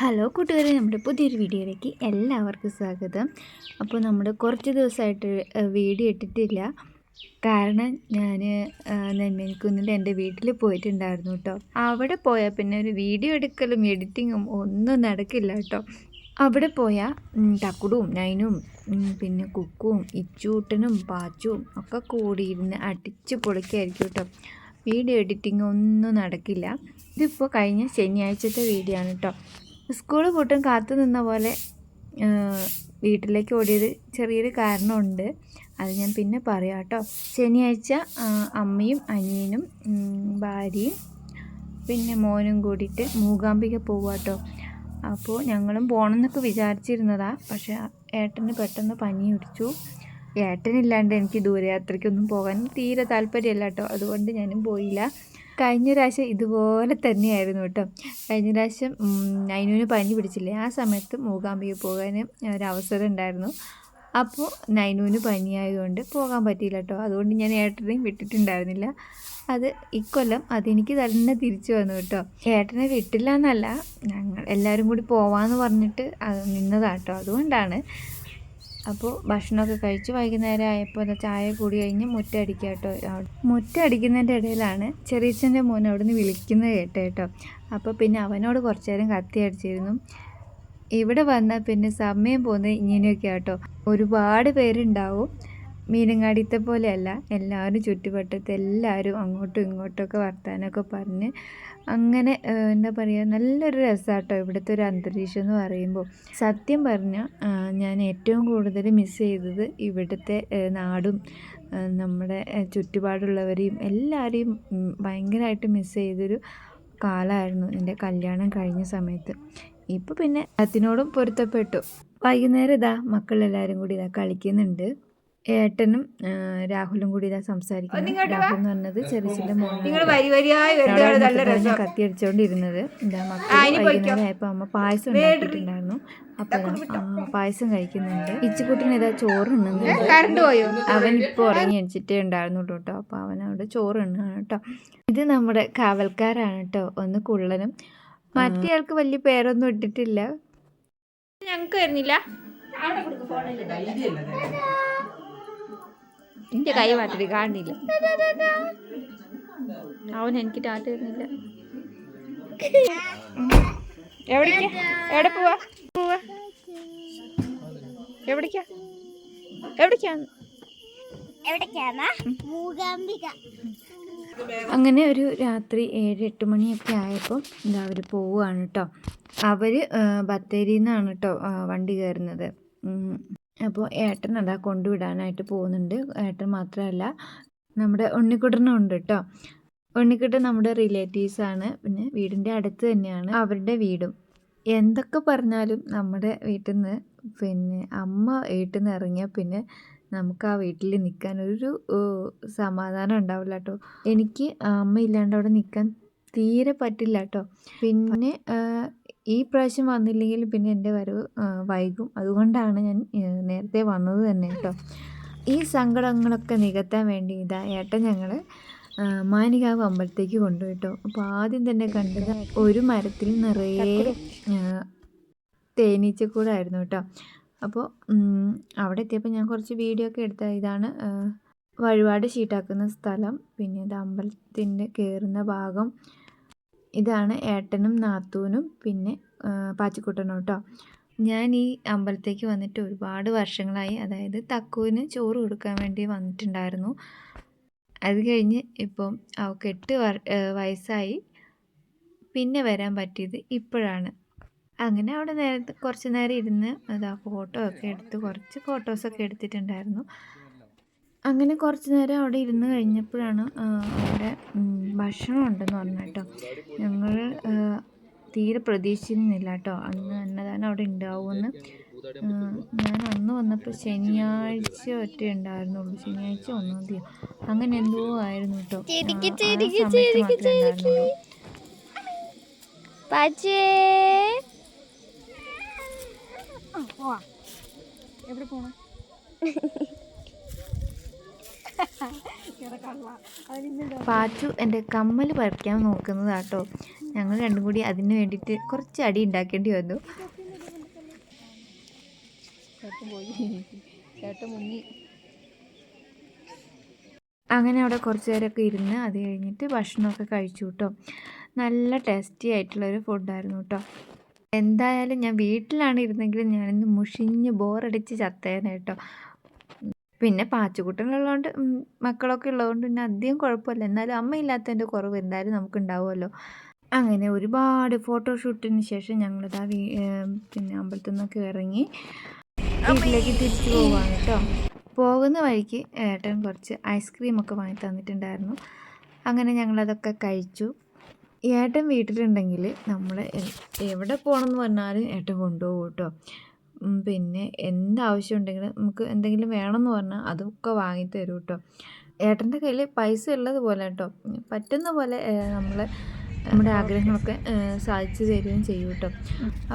Hello കൂട്ടുകാരെ നമ്മുടെ പുതിയൊരു വീഡിയോയിലേക്ക് എല്ലാവർക്കും സ്വാഗതം. അപ്പോൾ നമ്മൾ കുറച്ച് ദിവസമായിട്ട് വീഡിയോ ഇട്ടിട്ടില്ല. കാരണം ഞാൻ നെന്മേനിക്കുന്നിൽ എന്റെ വീട്ടിൽ പോയിട്ടുണ്ടായിരുന്നു കേട്ടോ. അവിടെ പോയാൽ പിന്നെ ഒരു വീഡിയോ എടുക്കലും എഡിറ്റിങ്ങും ഒന്നും നടക്കില്ല കേട്ടോ. അവിടെ പോയാൽ തക്കുടും നൈനും പിന്നെ കുക്കും ഇച്ചൂട്ടനും പാച്ചും ഒക്കെ കൂടിയിരുന്ന് അടിച്ച് പൊളിക്കായിരിക്കും കേട്ടോ. വീഡിയോ എഡിറ്റിംഗ് ഒന്നും നടക്കില്ല. ഇതിപ്പോൾ കഴിഞ്ഞ ശനിയാഴ്ചത്തെ വീഡിയോ ആണ് കേട്ടോ. സ്കൂൾ പൂട്ടും കാത്തു നിന്ന പോലെ വീട്ടിലേക്ക് ഓടിയത് ചെറിയൊരു കാരണമുണ്ട്. അത് ഞാൻ പിന്നെ പറയാം കേട്ടോ. ശനിയാഴ്ച അമ്മയും അനിയനും ഭാര്യയും പിന്നെ മോനും കൂടിയിട്ട് മൂകാംബിക പോവുക കേട്ടോ. അപ്പോൾ ഞങ്ങളും പോകണമെന്നൊക്കെ വിചാരിച്ചിരുന്നതാണ് പക്ഷേ ഏട്ടന് പെട്ടെന്ന് പനി പിടിച്ചു. ഏട്ടനില്ലാണ്ട് എനിക്ക് ദൂരയാത്രയ്ക്കൊന്നും പോകാൻ തീരെ താല്പര്യമല്ല കേട്ടോ. അതുകൊണ്ട് ഞാനും പോയില്ല. കഴിഞ്ഞ പ്രാവശ്യം ഇതുപോലെ തന്നെയായിരുന്നു കേട്ടോ. കഴിഞ്ഞ പ്രാവശ്യം നൈനുവിന് പനി പിടിച്ചില്ലേ? ആ സമയത്ത് മൂകാംബിക പോകാൻ ഒരവസരം ഉണ്ടായിരുന്നു. അപ്പോൾ നൈനുവിന് പനിയായതുകൊണ്ട് പോകാൻ പറ്റിയില്ല കേട്ടോ. അതുകൊണ്ട് ഞാൻ ഏട്ടനെയും വിട്ടിട്ടുണ്ടായിരുന്നില്ല. അത് ഇക്കൊല്ലം അതെനിക്ക് തന്നെ തിരിച്ചു വന്നു കേട്ടോ. ഏട്ടനെ വിട്ടില്ല എന്നല്ല ഞങ്ങൾ എല്ലാവരും കൂടി പോവാമെന്ന് പറഞ്ഞിട്ട് അത് നിന്നതാട്ടോ അതുകൊണ്ടാണ് അപ്പോൾ ഭക്ഷണമൊക്കെ കഴിച്ച് വൈകുന്നേരം ആയപ്പോൾ ചായ കൂടി കഴിഞ്ഞ് മുറ്റടിക്കുക കേട്ടോ മുറ്റ മുറ്റടിക്കുന്നതിന്റെ ഇടയിലാണ് ചെറിയച്ഛന്റെ മോൻ അവിടുന്ന് വിളിക്കുന്നത് കേട്ടോ കേട്ടോ അപ്പോൾ പിന്നെ അവനോട് കുറച്ച് നേരം കത്തി അടിച്ചിരുന്നു. ഇവിടെ വന്നാൽ പിന്നെ സമയം പോകുന്നത് ഇങ്ങനെയൊക്കെ കേട്ടോ ഒരുപാട് പേരുണ്ടാവും. മീനങ്ങാടിത്തെ പോലെയല്ല. എല്ലാവരും ചുറ്റുവട്ടത്ത് എല്ലാവരും അങ്ങോട്ടും ഇങ്ങോട്ടുമൊക്കെ വർത്താനമൊക്കെ പറഞ്ഞ് അങ്ങനെ എന്താ പറയുക നല്ലൊരു രസമാട്ടോ ഇവിടുത്തെ ഒരു അന്തരീക്ഷം എന്ന് പറയുമ്പോൾ. സത്യം പറഞ്ഞാൽ ഞാൻ ഏറ്റവും കൂടുതൽ മിസ് ചെയ്തത് ഇവിടുത്തെ നാടും നമ്മുടെ ചുറ്റുപാടുള്ളവരെയും എല്ലാവരെയും ഭയങ്കരമായിട്ട് മിസ് ചെയ്തൊരു കാലമായിരുന്നു എന്റെ കല്യാണം കഴിഞ്ഞ സമയത്ത്. ഇപ്പോൾ പിന്നെ അതിനോടും പൊരുത്തപ്പെട്ടു. വൈകുന്നേരം ഇതാ മക്കളെല്ലാവരും കൂടി ഇതാ കളിക്കുന്നുണ്ട്. ഏട്ടനും രാഹുലും കൂടി ഇതാ സംസാരിക്കുന്നു. രാഹുൽ എന്ന് പറഞ്ഞത് ചെറിച്ചിന്റെ നിങ്ങൾ വരി വരിയായി നല്ല രസം. കത്തി അടിച്ചോണ്ടിരുന്നത് എന്താ മക്കൾ അമ്മ പായസം ഉണ്ടാക്കിയിട്ടുണ്ടായിരുന്നു. അപ്പൊ പായസം കഴിക്കുന്നുണ്ട്. ഇച്ചിക്കുട്ടിന് ഇതാ ചോറ് ഉണ്ണുന്നുണ്ട് അവൻ ഇപ്പോൾ ഉറങ്ങി അടിച്ചിട്ടേ ഉണ്ടായിരുന്നുള്ളൂ കേട്ടോ. അപ്പൊ അവൻ അവിടെ ചോറ് ഉണ്ണാണ് കേട്ടോ. ഇത് നമ്മുടെ കാവൽക്കാരാണ് കേട്ടോ. ഒന്ന് കുള്ളനും. മറ്റേയാൾക്ക് വലിയ പേരൊന്നും ഇട്ടിട്ടില്ല. ഞങ്ങക്ക് വരുന്നില്ല. എന്റെ കൈ മാറ്റി കാണുന്നില്ല അവൻ എനിക്ക് ടാറ്റ വരുന്നില്ല എവിടേക്കാ? എവിടെ പോവാ? പോവാ. എവിടേക്കാ? എവിടേക്കാണ് അങ്ങനെ ഒരു രാത്രി ഏഴ് എട്ട് മണിയൊക്കെ ആയപ്പോൾ എന്താ അവർ പോവുകയാണ് കേട്ടോ അവർ ബത്തേരിയിൽ നിന്നാണ് കേട്ടോ വണ്ടി കയറുന്നത്. അപ്പോൾ ഏട്ടൻ അതാ കൊണ്ടുവിടാനായിട്ട് പോകുന്നുണ്ട്. ഏട്ടൻ മാത്രമല്ല നമ്മുടെ ഉണ്ണിക്കുട്ടനും ഉണ്ട് കേട്ടോ ഉണ്ണിക്കുട്ടൻ നമ്മുടെ റിലേറ്റീവ്സ് ആണ്. പിന്നെ വീടിന്റെ അടുത്ത് തന്നെയാണ് അവരുടെ വീടും. എന്തൊക്കെ പറഞ്ഞാലും നമ്മുടെ വീട്ടിൽ നിന്ന് പിന്നെ അമ്മ വീട്ടിൽ നിന്ന് ഇറങ്ങിയാൽ പിന്നെ നമുക്ക് ആ വീട്ടിൽ നിൽക്കാൻ ഒരു സമാധാനം ഉണ്ടാവില്ല കേട്ടോ എനിക്ക് അമ്മ ഇല്ലാണ്ട് അവിടെ നിൽക്കാൻ തീരെ പറ്റില്ല കേട്ടോ പിന്നെ ഈ പ്രാവശ്യം വന്നില്ലെങ്കിൽ പിന്നെ എന്റെ വരവ് വൈകും. അതുകൊണ്ടാണ് ഞാൻ നേരത്തെ വന്നത് തന്നെ കേട്ടോ ഈ സങ്കടങ്ങളൊക്കെ നികത്താൻ വേണ്ടി ഇതാ ഏട്ടൻ ഞങ്ങൾ മാനികാവ് അമ്പലത്തേക്ക് കൊണ്ടുപോയിട്ടോ അപ്പോൾ ആദ്യം തന്നെ കണ്ടത് ഒരു മരത്തിൽ നിറയെ തേനീച്ച തേനീച്ചക്കൂടായിരുന്നു കേട്ടോ അപ്പോൾ അവിടെ എത്തിയപ്പോൾ ഞാൻ കുറച്ച് വീഡിയോ ഒക്കെ എടുത്ത ഇതാണ് വഴിപാട് ഷീട്ടാക്കുന്ന സ്ഥലം. പിന്നെ ഇത് അമ്പലത്തിന്റെ കയറുന്ന ഭാഗം. ഇതാണ് ഏട്ടനും നാത്തൂനും പിന്നെ പാച്ചിക്കുട്ടനും കേട്ടോ ഞാൻ ഈ അമ്പലത്തേക്ക് വന്നിട്ട് ഒരുപാട് വർഷങ്ങളായി അതായത് തക്കുവിന് ചോറ് കൊടുക്കാൻ വേണ്ടി വന്നിട്ടുണ്ടായിരുന്നു. അത് കഴിഞ്ഞ് ഇപ്പം അവൾക്ക് എട്ട് വയസ്സായി. പിന്നെ വരാൻ പറ്റിയത് ഇപ്പോഴാണ്. അങ്ങനെ അവിടെ നേരത്തെ കുറച്ച് നേരം ഇരുന്ന് അതാ ഫോട്ടോ ഒക്കെ എടുത്ത് കുറച്ച് ഫോട്ടോസൊക്കെ എടുത്തിട്ടുണ്ടായിരുന്നു. അങ്ങനെ കുറച്ച് നേരം അവിടെ ഇരുന്ന് കഴിഞ്ഞപ്പോഴാണ് അവിടെ ഭക്ഷണം ഉണ്ടെന്ന് പറഞ്ഞു കേട്ടോ. ഞങ്ങൾ തീരെ പ്രതീക്ഷിച്ചിരുന്നില്ല കേട്ടോ. അന്ന് അന്നദാനം അവിടെ ഉണ്ടാവുമെന്ന്. ഞാൻ അന്ന് വന്നപ്പോൾ ശനിയാഴ്ച ഒറ്റ ഉണ്ടായിരുന്നുള്ളൂ. ശനിയാഴ്ച ഒന്നാം തീയതി. അങ്ങനെ എന്തോ ആയിരുന്നു കേട്ടോ. എവിടെ പോണ? പാച്ചു എന്റെ കമ്മൽ പറിക്കാൻ നോക്കുന്നതാട്ടോ. ഞങ്ങൾ രണ്ടും കൂടി അതിന് വേണ്ടിയിട്ട് കുറച്ച് അടി ഉണ്ടാക്കേണ്ടി വന്നു. അങ്ങനെ അവിടെ കുറച്ച് നേരമൊക്കെ ഇരുന്ന് അത് കഴിഞ്ഞിട്ട് ഭക്ഷണമൊക്കെ കഴിച്ചു കേട്ടോ. നല്ല ടേസ്റ്റി ആയിട്ടുള്ളൊരു ഫുഡായിരുന്നു കേട്ടോ. എന്തായാലും ഞാൻ വീട്ടിലാണ് ഇരുന്നെങ്കിലും ഞാനിന്ന് മുഷിഞ്ഞ് ബോറടിച്ച് ചത്തേനെ കേട്ടോ. പിന്നെ പാച്ചുകുട്ടനുള്ളതുകൊണ്ട് മക്കളൊക്കെ ഉള്ളതുകൊണ്ട് പിന്നെ അധികം കുഴപ്പമില്ല. എന്നാലും അമ്മയില്ലാത്തതിന്റെ കുറവ് എന്തായാലും നമുക്ക് ഉണ്ടാവുമല്ലോ അങ്ങനെ ഒരുപാട് ഫോട്ടോഷൂട്ടിന് ശേഷം ഞങ്ങളിതാ പിന്നെ അമ്പലത്തിൽ നിന്നൊക്കെ ഇറങ്ങി വീട്ടിലേക്ക് തിരിച്ചു പോവാണ് കേട്ടോ. പോകുന്ന വഴിക്ക് ഏട്ടൻ കുറച്ച് ഐസ്ക്രീം ഐസ്ക്രീമൊക്കെ വാങ്ങി തന്നിട്ടുണ്ടായിരുന്നു. അങ്ങനെ ഞങ്ങളതൊക്കെ കഴിച്ചു. ഏട്ടൻ വീട്ടിലുണ്ടെങ്കിൽ നമ്മൾ എവിടെ പോകണമെന്ന് പറഞ്ഞാലും ഏട്ടൻ കൊണ്ടുപോകും കേട്ടോ. പിന്നെ എന്താവശ്യം ഉണ്ടെങ്കിലും നമുക്ക് എന്തെങ്കിലും വേണമെന്ന് പറഞ്ഞാൽ അതൊക്കെ വാങ്ങി തരും കേട്ടോ ഏട്ടന്റെ കയ്യിൽ പൈസ ഉള്ളത് പോലെ കേട്ടോ പറ്റുന്ന പോലെ നമ്മൾ നമ്മുടെ ആഗ്രഹങ്ങളൊക്കെ സാധിച്ചു തരികയും ചെയ്യും കേട്ടോ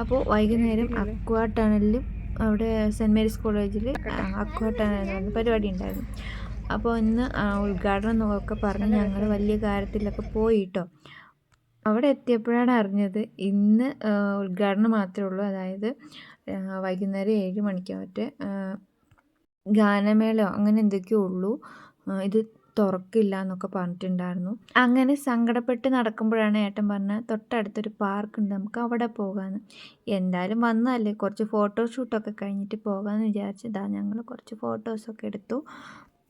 അപ്പോൾ വൈകുന്നേരം അക്വാ ടണലിലും അവിടെ സെന്റ് മേരീസ് കോളേജിൽ അക്വാ ടണൽ പരിപാടി ഉണ്ടായിരുന്നു. അപ്പോൾ ഇന്ന് ഉദ്ഘാടനം എന്നൊക്കെ പറഞ്ഞ് ഞങ്ങൾ വലിയ കാര്യത്തിലൊക്കെ പോയി കേട്ടോ അവിടെ എത്തിയപ്പോഴാണ് അറിഞ്ഞത് ഇന്ന് ഉദ്ഘാടനം മാത്രമേ ഉള്ളൂ. അതായത് വൈകുന്നേരം ഏഴ് മണിക്കാവട്ടെ. ഗാനമേളയോ അങ്ങനെ എന്തൊക്കെയോ ഉള്ളൂ. ഇത് തുറക്കില്ല എന്നൊക്കെ പറഞ്ഞിട്ടുണ്ടായിരുന്നു. അങ്ങനെ സങ്കടപ്പെട്ട് നടക്കുമ്പോഴാണ് ഏട്ടൻ പറഞ്ഞ തൊട്ടടുത്തൊരു പാർക്കുണ്ട് നമുക്ക് അവിടെ പോകാമെന്ന് എന്തായാലും വന്നതല്ലേ കുറച്ച് ഫോട്ടോഷൂട്ടൊക്കെ കഴിഞ്ഞിട്ട് പോകാമെന്ന് വിചാരിച്ചതാ. ഞങ്ങൾ കുറച്ച് ഫോട്ടോസൊക്കെ എടുത്തു.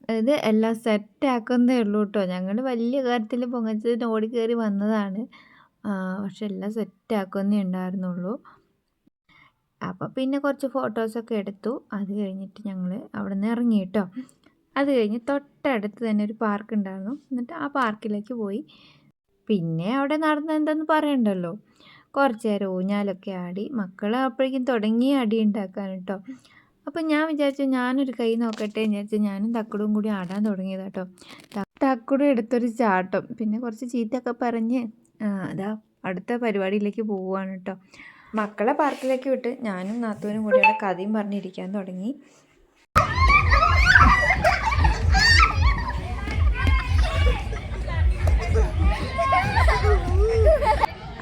അതായത് എല്ലാം സെറ്റാക്കുന്നേ ഉള്ളൂ കേട്ടോ. ഞങ്ങൾ വലിയ കാര്യത്തിൽ പൊങ്ങച്ചതിന് ഓടിക്കേറി വന്നതാണ്. പക്ഷെ എല്ലാം സെറ്റാക്കുന്നേ ഉണ്ടായിരുന്നുള്ളൂ. അപ്പോൾ പിന്നെ കുറച്ച് ഫോട്ടോസൊക്കെ എടുത്തു. അത് കഴിഞ്ഞിട്ട് ഞങ്ങൾ അവിടെ നിന്ന് ഇറങ്ങി കേട്ടോ. അത് കഴിഞ്ഞ് തൊട്ടടുത്ത് തന്നെ ഒരു പാർക്ക് ഉണ്ടായിരുന്നു. എന്നിട്ട് ആ പാർക്കിലേക്ക് പോയി. പിന്നെ അവിടെ നടന്ന എന്താന്ന് പറയണ്ടല്ലോ. കുറച്ച് നേരം ഊഞ്ഞാലൊക്കെ ആടി. മക്കൾ അപ്പോഴേക്കും തുടങ്ങി അടി ഉണ്ടാക്കാൻ കേട്ടോ. അപ്പം ഞാൻ വിചാരിച്ചു ഞാനൊരു കൈ നോക്കട്ടെ എന്ന് വിചാരിച്ചു ഞാനും തക്കടും കൂടി ആടാൻ തുടങ്ങിയത് കേട്ടോ. തക്കടും എടുത്തൊരു ചാട്ടം. പിന്നെ കുറച്ച് ചീത്തയൊക്കെ പറഞ്ഞ് അതാ അടുത്ത പരിപാടിയിലേക്ക് പോവുകയാണ് കേട്ടോ. മക്കളെ പാർക്കിലേക്ക് വിട്ട് ഞാനും നാത്തൂനും കൂടി അവിടെ കഥയും പറഞ്ഞിരിക്കാൻ തുടങ്ങി.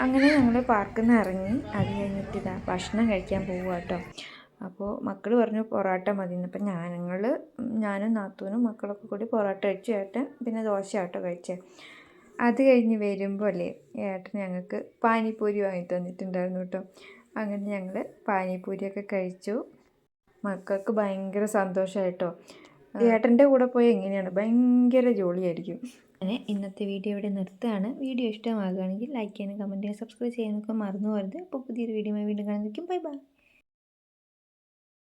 അങ്ങനെ ഞങ്ങൾ പാർക്കിൽ നിന്ന് ഇറങ്ങി. അത് കഴിഞ്ഞിട്ട് ഇതാ ഭക്ഷണം കഴിക്കാൻ പോവുക കേട്ടോ അപ്പോൾ മക്കൾ പറഞ്ഞു പൊറോട്ട മതി അപ്പം ഞാൻ ഞങ്ങൾ ഞാനും നാത്തൂനും മക്കളൊക്കെ കൂടി പൊറോട്ട കഴിച്ചു കേട്ടെ പിന്നെ ദോശ ആട്ടോ കഴിച്ചേ. അത് കഴിഞ്ഞ് വരുമ്പോൾ അല്ലേ ഏട്ടൻ ഞങ്ങൾക്ക് പാനിപ്പൂരി വാങ്ങി തന്നിട്ടുണ്ടായിരുന്നു കേട്ടോ. അങ്ങനെ ഞങ്ങൾ പാനിപ്പൂരിയൊക്കെ കഴിച്ചു. മക്കൾക്ക് ഭയങ്കര സന്തോഷമായിട്ടോ ഏട്ടന്റെ കൂടെ പോയി എങ്ങനെയാണ്? ഭയങ്കര ജോളിയായിരിക്കും. അങ്ങനെ ഇന്നത്തെ വീഡിയോ ഇവിടെ നിർത്തുകയാണ്. വീഡിയോ ഇഷ്ടമാകുകയാണെങ്കിൽ ലൈക്ക് ചെയ്യാനും കമന്റ് ചെയ്യാനും സബ്സ്ക്രൈബ് ചെയ്യാനൊക്കെ മറന്നു പോകരുത്. അപ്പോൾ പുതിയൊരു വീഡിയോ വീണ്ടും കാണുന്നതായിരിക്കും. Bye bye